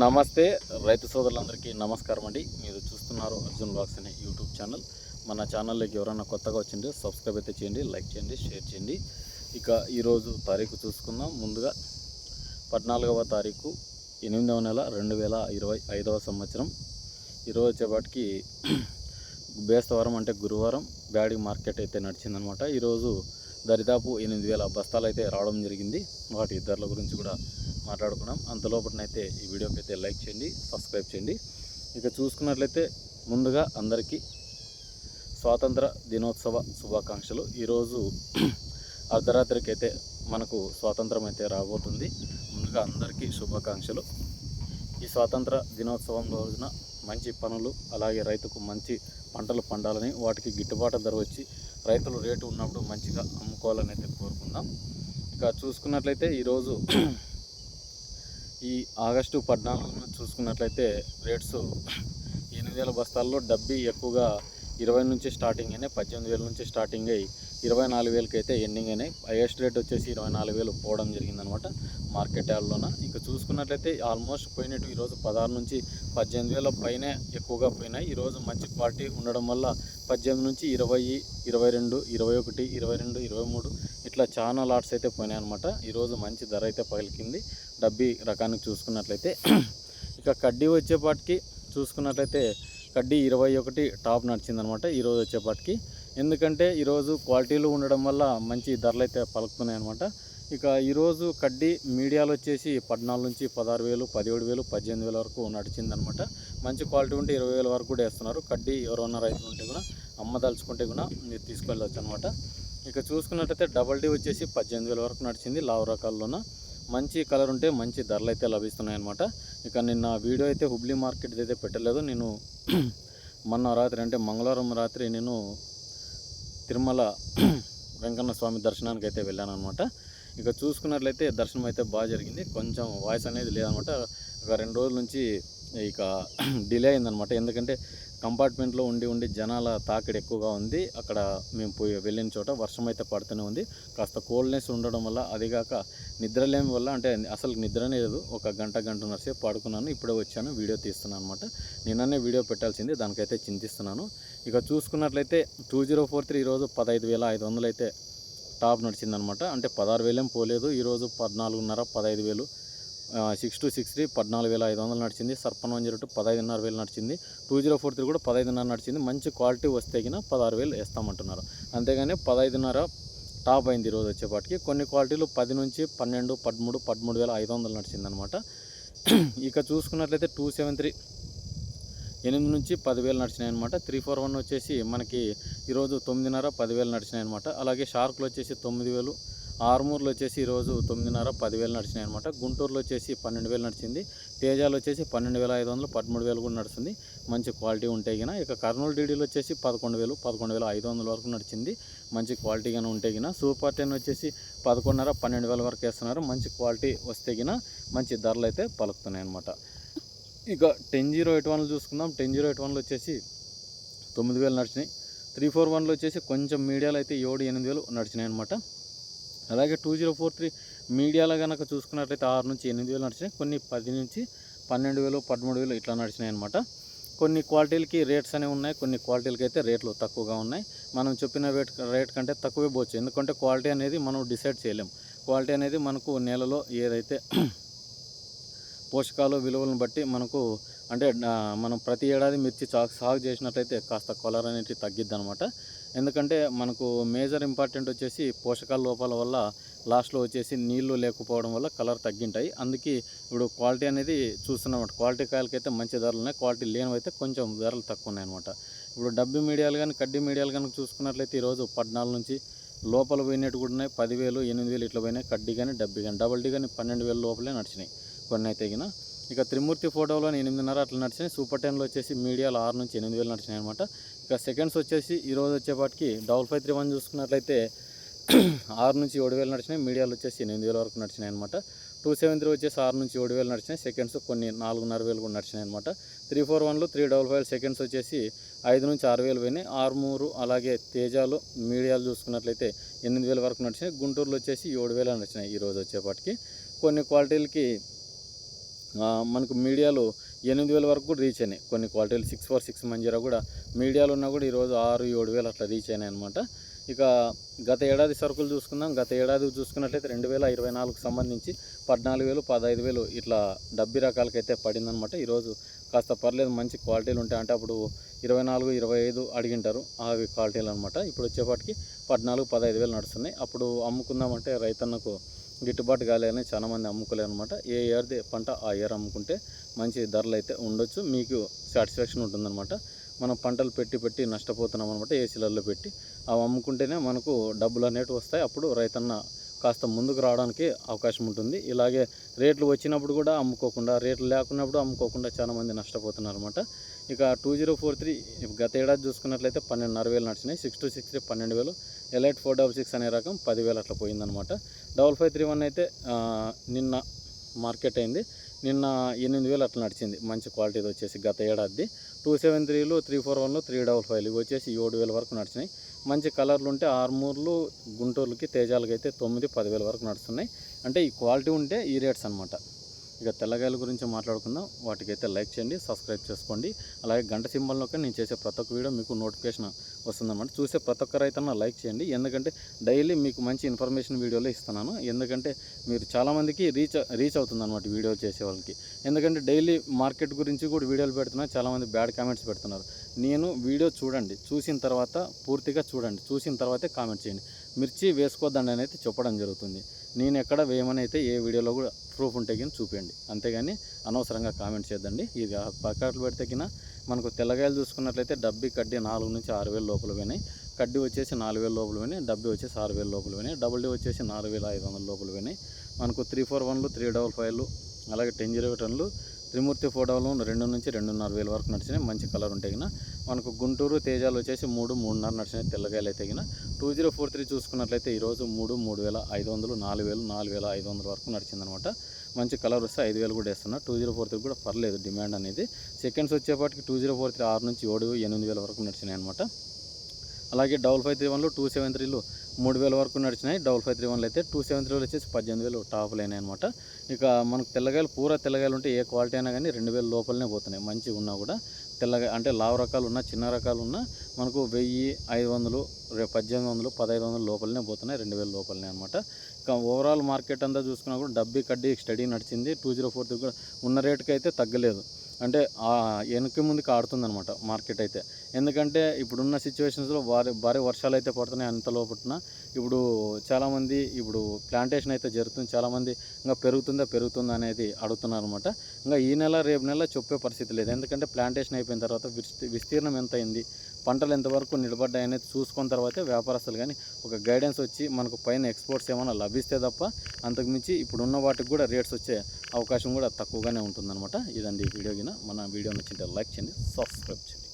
నమస్తే రైతు సోదరులందరికీ నమస్కారం అండి. మీరు చూస్తున్నారు అర్జున్ బాక్స్ అనే యూట్యూబ్ ఛానల్. మన ఛానల్లోకి ఎవరైనా కొత్తగా వచ్చింటే సబ్స్క్రైబ్ అయితే చేయండి లైక్ చేయండి షేర్ చేయండి. ఇక ఈరోజు తారీఖు చూసుకుందాం. ముందుగా పద్నాలుగవ తారీఖు ఎనిమిదవ నెల రెండు వేల ఇరవై ఐదవ సంవత్సరం. ఈరోజు వచ్చేపాటికి బేస్తవారం అంటే గురువారం బ్యాడీ మార్కెట్ అయితే నడిచిందనమాట. ఈరోజు దరిదాపు ఎనిమిది వేల బస్తాలు అయితే రావడం జరిగింది. వాటి ధరల గురించి కూడా మాట్లాడుకున్నాం. అంతలోపటినైతే ఈ వీడియోకి అయితే లైక్ చేయండి సబ్స్క్రైబ్ చేయండి. ఇక చూసుకున్నట్లయితే ముందుగా అందరికీ స్వాతంత్ర దినోత్సవ శుభాకాంక్షలు. ఈరోజు అర్ధరాత్రికి అయితే మనకు స్వాతంత్రం అయితే రాబోతుంది. ముందుగా అందరికీ శుభాకాంక్షలు. ఈ స్వాతంత్ర దినోత్సవం రోజున మంచి పనులు అలాగే రైతుకు మంచి పంటలు పండాలని వాటికి గిట్టుబాటు ధర వచ్చి రైతులు రేటు ఉన్నప్పుడు మంచిగా అమ్ముకోవాలని అయితే కోరుకుందాం. ఇక చూసుకున్నట్లయితే ఈరోజు ఈ ఆగస్టు పద్నాలుగున చూసుకున్నట్లయితే రేట్స్ ఎనిమిది వేల బస్తాల్లో డబ్బీ ఎక్కువగా ఇరవై నుంచి స్టార్టింగ్ అయినాయి పద్దెనిమిది వేల నుంచి స్టార్టింగ్ అయ్యి ఇరవై నాలుగు వేలకి అయితే ఎండింగ్ అయినాయి. హైయెస్ట్ రేట్ వచ్చేసి ఇరవై నాలుగు వేలు పోవడం జరిగిందనమాట మార్కెట్ యార్డ్లోన ఇక చూసుకున్నట్లయితే ఆల్మోస్ట్ పోయినట్టు ఈరోజు పదహారు నుంచి పద్దెనిమిది వేల పైనే ఎక్కువగా పోయినాయి. ఈరోజు మంచి క్వాలిటీ ఉండడం వల్ల పద్దెనిమిది నుంచి ఇరవై ఇరవై రెండు ఇరవై ఒకటి ఇరవై రెండు ఇరవై మూడు ఇట్లా చాలా లాట్స్ అయితే పోయినాయి అనమాట ఈరోజు మంచి ధర అయితే పగిలికింది డబ్బీ రకానికి చూసుకున్నట్లయితే ఇక కడ్డీ వచ్చేపాటికి చూసుకున్నట్లయితే కడ్డీ ఇరవై ఒకటి టాప్ నడిచిందనమాట. ఈరోజు వచ్చేపాటికి ఎందుకంటే ఈరోజు క్వాలిటీలు ఉండడం వల్ల మంచి ధరలు అయితే పలుకుతున్నాయి అనమాట ఇక ఈరోజు కడ్డీ మీడియాలో వచ్చేసి పద్నాలుగు నుంచి పదహారు వేలు పదిహేడు వేలు పద్దెనిమిది వేల వరకు నడిచిందనమాట మంచి క్వాలిటీ ఉంటే ఇరవై వేల వరకు కూడా వేస్తున్నారు. కడ్డీ ఎవరన్నా రైతులు ఉంటే కూడా అమ్మదలుచుకుంటే కూడా మీరు తీసుకెళ్ళవచ్చు అనమాట ఇక చూసుకున్నట్టయితే డబల్ డీ వచ్చేసి పద్దెనిమిది వేల వరకు నడిచింది లావు రకాల్లోన. మంచి కలర్ ఉంటే మంచి ధరలు అయితే లభిస్తున్నాయి అనమాట ఇక నిన్న వీడియో అయితే హుబ్లీ మార్కెట్ అయితే పెట్టలేదు. నేను మొన్న రాత్రి అంటే మంగళవారం రాత్రి నేను తిరుమల వెంకన్న స్వామి దర్శనానికి అయితే వెళ్ళాను అనమాట ఇక చూసుకున్నట్లయితే దర్శనం అయితే బాగా జరిగింది. కొంచెం వాయిస్ అనేది లేదనమాట ఒక రెండు రోజుల నుంచి ఇక డిలే అయిందనమాట ఎందుకంటే కంపార్ట్మెంట్లో ఉండి ఉండి జనాల తాకిడి ఎక్కువగా ఉంది. అక్కడ మేము పోయి వెళ్ళిన చోట వర్షం అయితే పడుతూనే ఉంది. కాస్త కోల్డ్నెస్ ఉండడం వల్ల అదిగాక నిద్రలేమి వల్ల అంటే అసలు నిద్రనే లేదు. ఒక గంట గంటన్నర సేపు పడుకున్నాను. ఇప్పుడే వచ్చాను వీడియో తీస్తున్నాను అనమాట నిన్ననే వీడియో పెట్టాల్సింది దానికైతే చింతిస్తున్నాను. ఇక చూసుకున్నట్లయితే టూ జీరో ఫోర్ త్రీ ఈరోజు పదహైదు వేల ఐదు వందలు అయితే టాప్ నడిచిందనమాట అంటే పదహారు వేలేం పోలేదు. ఈరోజు పద్నాలుగున్నర పదహైదు వేలు సిక్స్ టూ సిక్స్ త్రీ పద్నాలుగు వేల ఐదు వందలు నడిచింది. సర్పన్ వన్ జీరో టూ పదహైదున్నర వేలు నడిచింది. టూ జీరో ఫోర్ త్రీ కూడా పదహైదున్నర నడిచింది. మంచి క్వాలిటీ వస్తే గిన పదహారు వేలు వేస్తామంటున్నారు. అంతేగాని పదహైదున్నర టాప్ అయింది ఈరోజు వచ్చేపాటికి. కొన్ని క్వాలిటీలు పది నుంచి పన్నెండు పదమూడు పదమూడు వేల ఐదు వందలు నడిచిందనమాట ఇక చూసుకున్నట్లయితే టూ సెవెన్ త్రీ ఎనిమిది నుంచి పదివేలు నడిచినాయి అనమాట త్రీ ఫోర్ వన్ వచ్చేసి మనకి ఈరోజు తొమ్మిదిన్నర పదివేలు నడిచినాయి అనమాట అలాగే షార్క్లు వచ్చేసి తొమ్మిది వేలు ఆర్మూర్లో వచ్చేసి ఈరోజు తొమ్మిదిన్నర పదివేలు నడిచినాయి అనమాట గుంటూరులో వచ్చేసి పన్నెండు వేలు నడిచింది. తేజాలు వచ్చేసి పన్నెండు వేల ఐదు వందలు పదమూడు వేలు కూడా నడిచింది మంచి క్వాలిటీ ఉంటే గిన. ఇక కర్నూలు డీడీలో వచ్చేసి పదకొండు వేలు పదకొండు వేల ఐదు వందల వరకు నడిచింది. మంచి క్వాలిటీగానే ఉంటే గిన. సూపర్ టెన్ వచ్చేసి పదకొండున్నర పన్నెండు వేల వరకు వేస్తున్నారు. మంచి క్వాలిటీ వస్తే గిన మంచి ధరలు అయితే పలుకుతున్నాయి అనమాట ఇక టెన్ జీరో ఎయిట్ వన్లు చూసుకుందాం. టెన్ జీరో ఎయిట్ వన్లు వచ్చేసి తొమ్మిది వేలు నడిచినాయి. త్రీ ఫోర్ వన్లో వచ్చేసి కొంచెం మీడియాలో అయితే ఏడు ఎనిమిది వేలు నడిచినాయి అనమాట అలాగే టూ జీరో ఫోర్ త్రీ మీడియాలో కనుక చూసుకున్నట్లయితే ఆరు నుంచి ఎనిమిది వేలు నడిచినాయి. కొన్ని పది నుంచి పన్నెండు వేలు పదమూడు వేలు ఇట్లా నడిచినాయి అనమాట కొన్ని క్వాలిటీలకి రేట్స్ అనేవి ఉన్నాయి. కొన్ని క్వాలిటీలకి అయితే రేట్లు తక్కువగా ఉన్నాయి. మనం చెప్పిన రేట్ రేట్ కంటే తక్కువే పోవచ్చు. ఎందుకంటే క్వాలిటీ అనేది మనం డిసైడ్ చేయలేం. క్వాలిటీ అనేది మనకు నేలలో ఏదైతే పోషకాలు విలువలను బట్టి మనకు అంటే మనం ప్రతి ఏడాది మిర్చి సాగు సాగు చేసినట్లయితే కాస్త కలర్ అనేది తగ్గిద్ది అనమాట ఎందుకంటే మనకు మేజర్ ఇంపార్టెంట్ వచ్చేసి పోషకాల లోపాల వల్ల లాస్ట్లో వచ్చేసి నీళ్ళు లేకపోవడం వల్ల కలర్ తగ్గింటాయి. అందుకే ఇప్పుడు క్వాలిటీ అనేది చూస్తున్నాం క్వాలిటీ కాయలకైతే మంచి ధరలు ఉన్నాయి. క్వాలిటీ లేనివైతే కొంచెం ధరలు తక్కువ ఉన్నాయి అనమాట ఇప్పుడు డబ్బి మీడియాలు కానీ కడ్డీ మీడియాలు కనుక చూసుకున్నట్లయితే ఈరోజు పద్నాలుగు నుంచి లోపల పోయినట్టు కూడా ఉన్నాయి. పదివేలు ఎనిమిది వేలు ఇట్లా పోయినాయి. కడ్డీ కానీ డబ్బి కానీ డబల్ డీ కానీ పన్నెండు వేలు లోపలే నడిచినాయి. కొన్ని అయితే గిన. ఇక త్రిమూర్తి ఫోటోలో ఎనిమిదిన్నర అట్లా నడిచినాయి. సూపర్ టెన్లో వచ్చేసి మీడియాలో ఆరు నుంచి ఎనిమిది వేలు నడిచినాయి అనమాట ఇక సెకండ్స్ వచ్చేసి ఈరోజు వచ్చేపాటికి డబల్ ఫైవ్ త్రీ వన్ చూసుకున్నట్లయితే ఆరు నుంచి ఏడు వేలు నడిచినాయి. మీడియాలు వచ్చేసి ఎనిమిది వేల వరకు నడిచినాయి అనమాట టూ సెవెన్ త్రీ వచ్చేసి ఆరు నుంచి ఏడు వేలు నడిచినాయి. సెకండ్స్ కొన్ని నాలుగున్నర వేలు కూడా నడిచినాయి అనమాట త్రీ ఫోర్ వన్లు త్రీ డబల్ ఫైవ్ సెకండ్స్ వచ్చేసి ఐదు నుంచి ఆరు వేలు పోయినాయి. ఆరుమూరు అలాగే తేజాలు మీడియాలు చూసుకున్నట్లయితే ఎనిమిది వేల వరకు నడిచినాయి. గుంటూరులో వచ్చేసి ఏడు వేలు నడిచినాయి ఈరోజు వచ్చేపాటికి. కొన్ని క్వాలిటీలకి మనకు మీడియాలు ఎనిమిది వేల వరకు కూడా రీచ్ అయినాయి. కొన్ని క్వాలిటీలు సిక్స్ ఫోర్ సిక్స్ మంజీరా కూడా మీడియాలో ఉన్నా కూడా ఈరోజు ఆరు ఏడు వేలు అట్లా రీచ్ అయినాయి అనమాట ఇక గత ఏడాది సరుకులు చూసుకుందాం. గత ఏడాది చూసుకున్నట్లయితే రెండు వేల ఇరవై నాలుగుకు సంబంధించి పద్నాలుగు వేలు పదహైదు వేలు ఇట్లా డబ్బి రకాలకైతే పడిందనమాట ఈరోజు కాస్త పర్లేదు మంచి క్వాలిటీలు ఉంటాయి అంటే అప్పుడు ఇరవై నాలుగు ఇరవై ఐదు అడిగింటారు. అవి క్వాలిటీలు అనమాట ఇప్పుడు వచ్చేపాటికి పద్నాలుగు పదహైదు వేలు నడుస్తున్నాయి. అప్పుడు అమ్ముకుందామంటే రైతన్నకు గిట్టుబాటు కాలేదని చాలా మంది అమ్ముకోలేరు అనమాట ఏ ఇయర్ది పంట ఆ ఇయర్ అమ్ముకుంటే మంచి ధరలు అయితే ఉండొచ్చు. మీకు సాటిస్ఫాక్షన్ ఉంటుందన్నమాట మనం పంటలు పెట్టి పెట్టి నష్టపోతున్నాం అనమాట ఏసీలలో పెట్టి. అవి అమ్ముకుంటేనే మనకు డబ్బులు అనేవి వస్తాయి. అప్పుడు రైతన్న కాస్త ముందుకు రావడానికి అవకాశం ఉంటుంది. ఇలాగే రేట్లు వచ్చినప్పుడు కూడా అమ్ముకోకుండా రేట్లు లేకున్నప్పుడు అమ్ముకోకుండా చాలామంది నష్టపోతున్నారు అనమాట ఇక టూ జీరో ఫోర్ త్రీ గత ఏడాది చూసుకున్నట్లయితే పన్నెండున్నర వేలు నడిచినాయి. సిక్స్ టూ సిక్స్ త్రీ పన్నెండు వేలు ఎలైట్ ఫోర్ డబల్ సిక్స్ అనే రకం పదివేలు అట్లా పోయిందనమాట డబల్ ఫైవ్ త్రీ వన్ అయితే నిన్న మార్కెట్ అయింది. నిన్న ఎనిమిది వేలు అట్లా నడిచింది. మంచి క్వాలిటీది వచ్చేసి గత ఏడాది టూ సెవెన్ త్రీలు త్రీ ఫోర్ వన్లు త్రీ డబల్ ఫైవ్లు ఇవి వచ్చేసి ఏడు వేల వరకు నడిచినాయి. మంచి కలర్లు ఉంటే ఆర్మూర్లు గుంటూరులకి తేజాలకి అయితే తొమ్మిది పదివేల వరకు నడుస్తున్నాయి. అంటే ఈ క్వాలిటీ ఉంటే ఈ రేట్స్ అనమాట ఇక తెల్లగాయల గురించి మాట్లాడుకుందాం. వాటికైతే లైక్ చేయండి సబ్స్క్రైబ్ చేసుకోండి. అలాగే గంట సింబల్లోకి నేను చేసే ప్రతి ఒక్క వీడియో మీకు నోటిఫికేషన్ వస్తుందన్నమాట. చూసే ప్రతి ఒక్క రైతన్న లైక్ చేయండి. ఎందుకంటే డైలీ మీకు మంచి ఇన్ఫర్మేషన్ వీడియోలో ఇస్తున్నాను. ఎందుకంటే మీరు చాలామందికి రీచ్ రీచ్ అవుతుంది అనమాట వీడియో చేసే వాళ్ళకి. ఎందుకంటే డైలీ మార్కెట్ గురించి కూడా వీడియోలు పెడుతున్నారు చాలామంది బ్యాడ్ కామెంట్స్ పెడుతున్నారు. నేను వీడియో చూడండి. చూసిన తర్వాత పూర్తిగా చూడండి. చూసిన తర్వాతే కామెంట్ చేయండి. మిర్చి వేసుకోవద్దండి అయితే చెప్పడం జరుగుతుంది. నేను ఎక్కడ వేయమనైతే ఏ వీడియోలో కూడా ప్రూఫ్ ఉంటే కానీ చూపించండి అంతేగాని అనవసరంగా కామెంట్ చేద్దండి ఇది పక్కట్లు పెడితే కింద మనకు తెల్లగాయలు చూసుకున్నట్లయితే డబ్బి కడ్డీ నాలుగు నుంచి ఆరు వేల లోపల పోయినాయి. కడ్డీ వచ్చేసి నాలుగు వేల లోపల పోయినాయి. డబ్బి వచ్చేసి ఆరు వేల లోపల పోయినాయి. డబుల్ డీ వచ్చేసి నాలుగు వేల ఐదు వందల లోపల పోయినాయి. మనకు త్రీ ఫోర్ వన్లు త్రీ డబల్ ఫైవ్లు అలాగే టెన్ జీరో టన్లు త్రిమూర్తి ఫోటోలు రెండు నుంచి రెండున్నర వేల వరకు నడిచినాయి. మంచి కలర్ ఉంటాయి గిన మనకు గుంటూరు తేజాలు వచ్చేసి మూడు మూడున్నర నడిచినాయి తెల్లగాయలు అయితే గిన. టూ జీరో ఫోర్ త్రీ చూసుకున్నట్లయితే ఈరోజు మూడు మూడు వేల ఐదు వందలు నాలుగు వేలు నాలుగు వేల ఐదు వందల వరకు నడిచిందనమాట. మంచి కలర్ వస్తే ఐదు వేలు కూడా వేస్తున్నా. టూ జీరో ఫోర్ త్రీ కూడా పర్లేదు డిమాండ్ అనేది. సెకండ్స్ వచ్చేపాటికి టూ జీరో ఫోర్ త్రీ ఆరు నుంచి ఏడు ఎనిమిది వేల వరకు నడిచినాయి అనమాట. అలాగే డబల్ ఫైవ్ త్రీ వన్లు టూ సెవెన్ త్రీలు మూడు వేల వరకు నడిచినాయి. డబల్ ఫైవ్ త్రీ వన్లు అయితే టూ సెవెన్ త్రీ వచ్చేసి పద్దెనిమిది వేలు టాప్ లైన్ అనమాట ఇక మనకు తెల్లగాయలు పూర తెల్లగాయలు ఉంటే ఏ క్వాలిటీ అయినా కానీ రెండు వేల లోపలనే పోతున్నాయి. మంచిగా ఉన్నా కూడా తెల్లగా అంటే లావు రకాలు ఉన్నా చిన్న రకాలు ఉన్నా మనకు వెయ్యి ఐదు వందలు పద్దెనిమిది వందలు పదహైదు వందలు లోపలనే పోతున్నాయి. రెండు వేల లోపలనే అనమాట ఇక ఓవరాల్ మార్కెట్ అంతా చూసుకున్నా కూడా డబ్బీ కడ్డీ స్టడీ నడిచింది. టూ జీరో ఫోర్ కూడా ఉన్న రేటుకి అయితే తగ్గలేదు. అంటే ఆ వెనక్కి ముందుకు ఆడుతుందన్నమాట మార్కెట్ అయితే. ఎందుకంటే ఇప్పుడున్న సిచ్యువేషన్స్లో భారీ భారీ వర్షాలు అయితే పడుతున్నాయి అంత లోపట్న. ఇప్పుడు చాలామంది ఇప్పుడు ప్లాంటేషన్ అయితే జరుగుతుంది. చాలామంది ఇంకా పెరుగుతుందా పెరుగుతుందా అనేది అడుగుతున్నారు అనమాట ఇంకా ఈ నెల రేపు నెల చెప్పే పరిస్థితి లేదు. ఎందుకంటే ప్లాంటేషన్ అయిపోయిన తర్వాత విస్తీ- విస్తీర్ణం ఎంత అయింది పంటలు ఎంతవరకు నిలబడ్డాయి అనేది చూసుకున్న తర్వాతే వ్యాపారస్తులు కానీ ఒక గైడెన్స్ వచ్చి మనకు పైన ఎక్స్పోర్ట్స్ ఏమైనా లభిస్తే తప్ప అంతకుమించి ఇప్పుడున్న వాటికి కూడా రేట్స్ వచ్చే అవకాశం కూడా తక్కువగానే ఉంటుందన్నమాట. ఇదండి ఈ వీడియో కింద. మన వీడియో నచ్చింటే లైక్ చేయండి సబ్స్క్రైబ్ చేయండి.